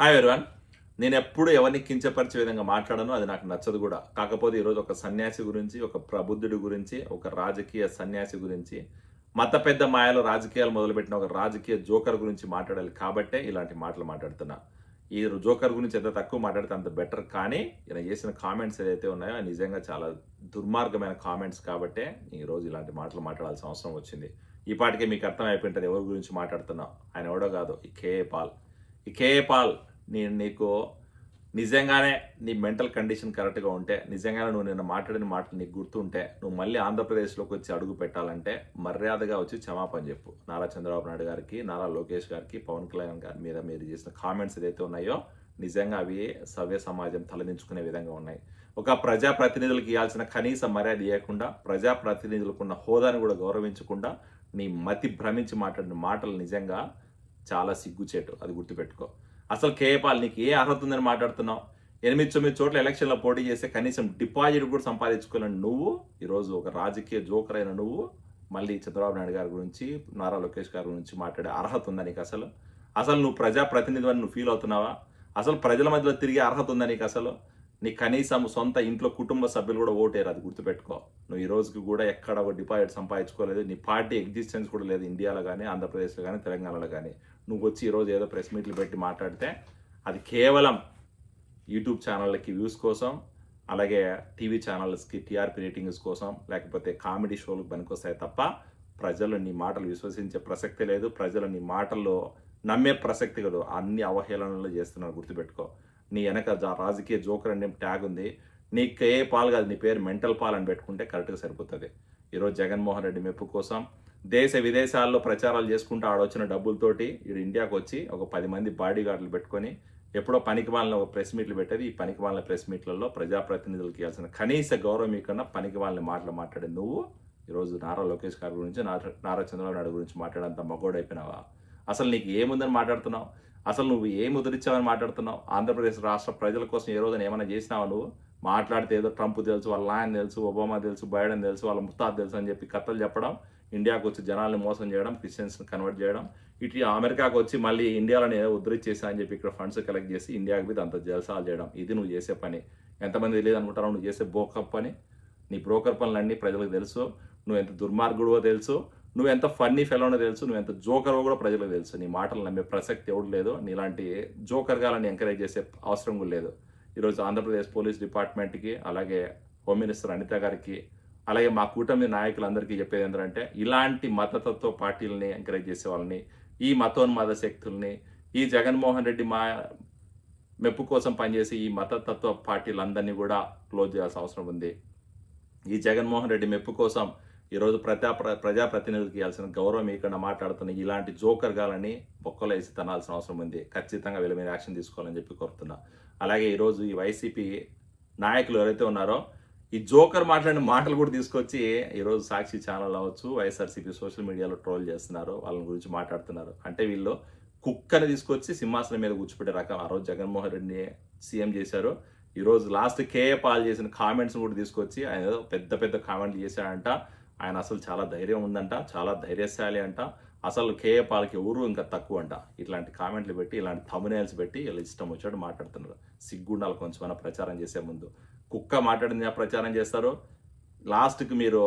Hi everyone నేను ఎప్పుడు ఎవరిని కించపరిచే విధంగా మాట్లాడను అది నాకు నచ్చదు కూడా. కాకపోతే ఈరోజు ఒక సన్యాసి గురించి ఒక ప్రబుద్ధుడి గురించి ఒక రాజకీయ సన్యాసి గురించి మత పెద్ద మాయలో రాజకీయాలు మొదలుపెట్టిన ఒక రాజకీయ జోకర్ గురించి మాట్లాడాలి కాబట్టే ఇలాంటి మాటలు మాట్లాడుతున్నా. ఈ జోకర్ గురించి ఎంత తక్కువ మాట్లాడితే అంత బెటర్. కానీ ఈయన చేసిన కామెంట్స్ ఏదైతే ఉన్నాయో నిజంగా చాలా దుర్మార్గమైన కామెంట్స్ కాబట్టే ఈ రోజు ఇలాంటి మాటలు మాట్లాడాల్సిన అవసరం వచ్చింది. ఈ పాటికే మీకు అర్థం అయిపోయింటుంది ఎవరి గురించి మాట్లాడుతున్నా. ఆయన ఎవడో కాదు ఈ కేఏ పాల్. కేపాల్ పాల్ నేను నీకు నిజంగానే నీ మెంటల్ కండిషన్ కరెక్ట్గా ఉంటే నిజంగానే నువ్వు నిన్న మాట్లాడిన మాటలు నీకు గుర్తుంటే నువ్వు మళ్ళీ ఆంధ్రప్రదేశ్లోకి వచ్చి అడుగు పెట్టాలంటే మర్యాదగా వచ్చి క్షమాపణ చెప్పు. నారా చంద్రబాబు నాయుడు గారికి నారా లోకేష్ గారికి పవన్ కళ్యాణ్ గారి మీద మీరు చేసిన కామెంట్స్ ఏదైతే ఉన్నాయో నిజంగా అవి సవ్య సమాజం తలదించుకునే విధంగా ఉన్నాయి. ఒక ప్రజా ప్రతినిధులకు ఇవ్వాల్సిన కనీస మర్యాద ఇవ్వకుండా ప్రజా ప్రతినిధులకు ఉన్న హోదాను కూడా గౌరవించకుండా నీ మతి భ్రమించి మాట్లాడిన మాటలు నిజంగా చాలా సిగ్గుచేటు అది గుర్తుపెట్టుకో. అసలు కేపాల్ నీకు ఏ అర్హత ఉందని మాట్లాడుతున్నావు? ఎనిమిది తొమ్మిది చోట్ల ఎలక్షన్లో పోటీ చేస్తే కనీసం డిపాజిట్ కూడా సంపాదించుకోలేని నువ్వు ఈరోజు ఒక రాజకీయ జోకర్ అయిన నువ్వు మళ్ళీ చంద్రబాబు నాయుడు గారి గురించి నారా లోకేష్ గారి గురించి మాట్లాడే అర్హత ఉందా నీకు అసలు? అసలు నువ్వు ప్రజాప్రతినిధి అని నువ్వు ఫీల్ అవుతున్నావా? అసలు ప్రజల మధ్యలో తిరిగే అర్హత ఉందా నీకు అసలు? నీ కనీసం సొంత ఇంట్లో కుటుంబ సభ్యులు కూడా ఓటేరు అది గుర్తుపెట్టుకో. నువ్వు ఈ రోజుకి కూడా ఎక్కడ ఒక డిపాజిట్ సంపాదించుకోలేదు నీ పార్టీ ఎగ్జిస్టెన్స్ కూడా లేదు ఇండియాలో కానీ ఆంధ్రప్రదేశ్లో కానీ తెలంగాణలో కానీ నువ్వు వచ్చి ఈరోజు ఏదో ప్రెస్ మీట్లు పెట్టి మాట్లాడితే అది కేవలం యూట్యూబ్ ఛానళ్ళకి వ్యూస్ కోసం అలాగే టీవీ ఛానల్స్కి టీఆర్పీ రేటింగ్స్ కోసం లేకపోతే కామెడీ షోలకు పనికొస్తాయి తప్ప ప్రజలు నీ మాటలు విశ్వసించే ప్రసక్తి లేదు. ప్రజలు నీ మాటల్లో నమ్మే ప్రసక్తి కాదు అన్ని అవహేళనలు చేస్తున్నారు గుర్తుపెట్టుకో. నీ వెనక రాజకీయ జోకర్ అనే ట్యాగ్ ఉంది. నీకు ఏ పాలు కాదు నీ పేరు మెంటల్ పాల్ అని పెట్టుకుంటే కరెక్ట్గా సరిపోతుంది. ఈరోజు జగన్మోహన్ రెడ్డి మెప్పు కోసం దేశ విదేశాల్లో ప్రచారాలు చేసుకుంటూ ఆడొచ్చిన డబ్బులతోటి ఈడు ఇండియాకు వచ్చి ఒక పది మంది బాడీ గార్డులు పెట్టుకొని ఎప్పుడో పనికి వాళ్ళని ఒక ప్రెస్ మీట్లు పెట్టేది. ఈ పనికి వాళ్ళ ప్రెస్ మీట్లలో ప్రజాప్రతినిధులకు ఇవ్వాల్సిన కనీస గౌరవం మీకన్నా పనికి వాళ్ళని మాటలు మాట్లాడే నువ్వు ఈరోజు నారా లోకేష్ గారి గురించి నారా నారా చంద్రబాబు నాయుడు గురించి మాట్లాడంత మగోడైపోయినావా? అసలు నీకు ఏముందని మాట్లాడుతున్నావు? అసలు నువ్వు ఏం ముద్రించావని మాట్లాడుతున్నావు? ఆంధ్రప్రదేశ్ రాష్ట్ర ప్రజల కోసం ఏ రోజున ఏమైనా చేసినావు నువ్వు? మాట్లాడితే ఏదో ట్రంప్ తెలుసు వాళ్ళ నాయన తెలుసు ఒబామా తెలుసు బైడెన్ తెలుసు వాళ్ళ ముస్తాద్ తెలుసు అని చెప్పి కథలు చెప్పడం ఇండియాకు వచ్చి జనాల్ని మోసం చేయడం క్రిస్టియన్స్ని కన్వర్ట్ చేయడం ఇటు అమెరికాకు వచ్చి మళ్ళీ ఇండియాలోనే ఏదో ఉద్ధరించేసా అని చెప్పి ఇక్కడ ఫండ్స్ కలెక్ట్ చేసి ఇండియాకి మీద అంత జలసాలు చేయడం. ఇది నువ్వు చేసే పని. ఎంతమంది తెలియదు అనుకుంటారో నువ్వు చేసే బోకప్ పని. నీ బ్రోకర్ పనులన్నీ ప్రజలకు తెలుసు. నువ్వు ఎంత దుర్మార్గుడో తెలుసు. నువ్వు ఎంత ఫన్నీ ఫెలోనో తెలుసు నువ్వు ఎంత జోకరో కూడా ప్రజలకు తెలుసు. నీ మాటలు నమ్మే ప్రసక్తి ఎవడు లేదు నీలాంటి జోకర్ గాలని ఎంకరేజ్ చేసే అవసరం కూడా లేదు. ఈరోజు ఆంధ్రప్రదేశ్ పోలీస్ డిపార్ట్మెంట్కి అలాగే హోమ్ మినిస్టర్ అనిత గారికి అలాగే మా కూటమి నాయకులందరికీ చెప్పేది ఏంటంటే ఇలాంటి మతతత్వ పార్టీలని ఎంకరేజ్ చేసే వాళ్ళని ఈ మతోన్మాద శక్తుల్ని ఈ జగన్మోహన్ రెడ్డి మా మెప్పు కోసం పనిచేసి ఈ మతతత్వ పార్టీలందరినీ కూడా క్లోజ్ చేయాల్సిన అవసరం ఉంది. ఈ జగన్మోహన్ రెడ్డి మెప్పు కోసం ఈరోజు ప్రజా ప్ర- ప్రజాప్రతినిధులకు ఇవ్వాల్సిన గౌరవం ఇక్కడ మాట్లాడుతున్న ఇలాంటి జోకర్ గాలని బొక్కలు వేసి తనాల్సిన అవసరం ఉంది. ఖచ్చితంగా వీళ్ళ మీద యాక్షన్ తీసుకోవాలని చెప్పి కోరుతున్నా. అలాగే ఈరోజు ఈ వైసీపీ నాయకులు ఎవరైతే ఉన్నారో ఈ జోకర్ మాట్లాడిన మాటలు కూడా తీసుకొచ్చి ఈరోజు సాక్షి ఛానల్ అవ్వచ్చు వైఎస్ఆర్సీపీ సోషల్ మీడియాలో ట్రోల్ చేస్తున్నారు వాళ్ళ గురించి మాట్లాడుతున్నారు. అంటే వీళ్ళు కుక్కని తీసుకొచ్చి సింహాసనం మీద కూర్చోపెట్టే రకం. ఆ రోజు జగన్మోహన్ రెడ్డిని సీఎం చేశారు. ఈరోజు లాస్ట్ కేఏ పాల్ చేసిన కామెంట్స్ కూడా తీసుకొచ్చి ఆయన పెద్ద పెద్ద కామెంట్లు చేశాడంట. ఆయన అసలు చాలా ధైర్యం ఉందంట చాలా ధైర్యశాలి అంట. అసలు కేఏ పాలకి ఊరు ఇంకా తక్కువ అంట. ఇట్లాంటి కామెంట్లు పెట్టి ఇలాంటి thumbnails పెట్టి వీళ్ళు ఇష్టం వచ్చాడు మాట్లాడుతున్నారు. సిగ్గుండాలి కొంచెం ప్రచారం చేసే ముందు. కుక్క మాట్లాడింది ప్రచారం చేస్తారు? లాస్ట్కి మీరు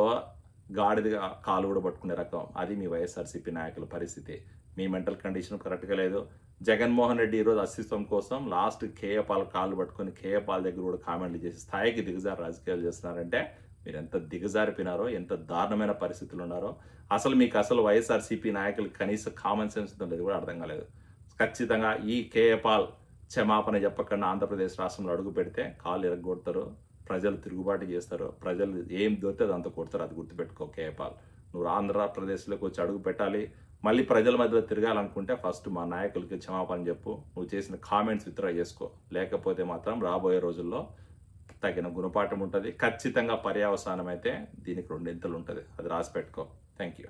గాడిద కాలు కూడా పట్టుకునే రకం. అది మీ వైఎస్ఆర్సీపీ నాయకుల పరిస్థితి. మీ మెంటల్ కండిషన్ కరెక్ట్గా లేదు. జగన్మోహన్ రెడ్డి ఈరోజు అస్తిత్వం కోసం లాస్ట్ కేఏపాల్ కాళ్ళు పట్టుకొని కేఏపాల్ దగ్గర కూడా కామెంట్లు చేసి స్థాయికి దిగజారు రాజకీయాలు చేస్తున్నారంటే మీరు ఎంత దిగజారిపోయినారో ఎంత దారుణమైన పరిస్థితులు ఉన్నారో అసలు మీకు అసలు వైఎస్ఆర్సీపీ నాయకులు కనీస కామన్ సెన్స్ ఉండేది కూడా అర్థం కాలేదు. ఖచ్చితంగా ఈ కేఏపాల్ క్షమాపణ చెప్పకుండా ఆంధ్రప్రదేశ్ రాష్ట్రంలో అడుగు పెడితే కాలు ఎరగొడతారు ప్రజలు తిరుగుబాటు చేస్తారు. ప్రజలు ఏం దొరికితే అదంతా కొడతారు. అది గుర్తుపెట్టుకో కేపాల్ నువ్వు ఆంధ్రప్రదేశ్లోకి వచ్చి అడుగు పెట్టాలి. మళ్ళీ ప్రజల మధ్యలో తిరగాలనుకుంటే ఫస్ట్ మా నాయకులకి క్షమాపణ చెప్పు. నువ్వు చేసిన కామెంట్స్ విత్డ్రా చేసుకో. లేకపోతే మాత్రం రాబోయే రోజుల్లో తగిన గుణపాఠం ఉంటుంది. ఖచ్చితంగా పర్యావసానం అయితే దీనికి రెండింతలు ఉంటుంది. అది రాసి పెట్టుకో. Thank you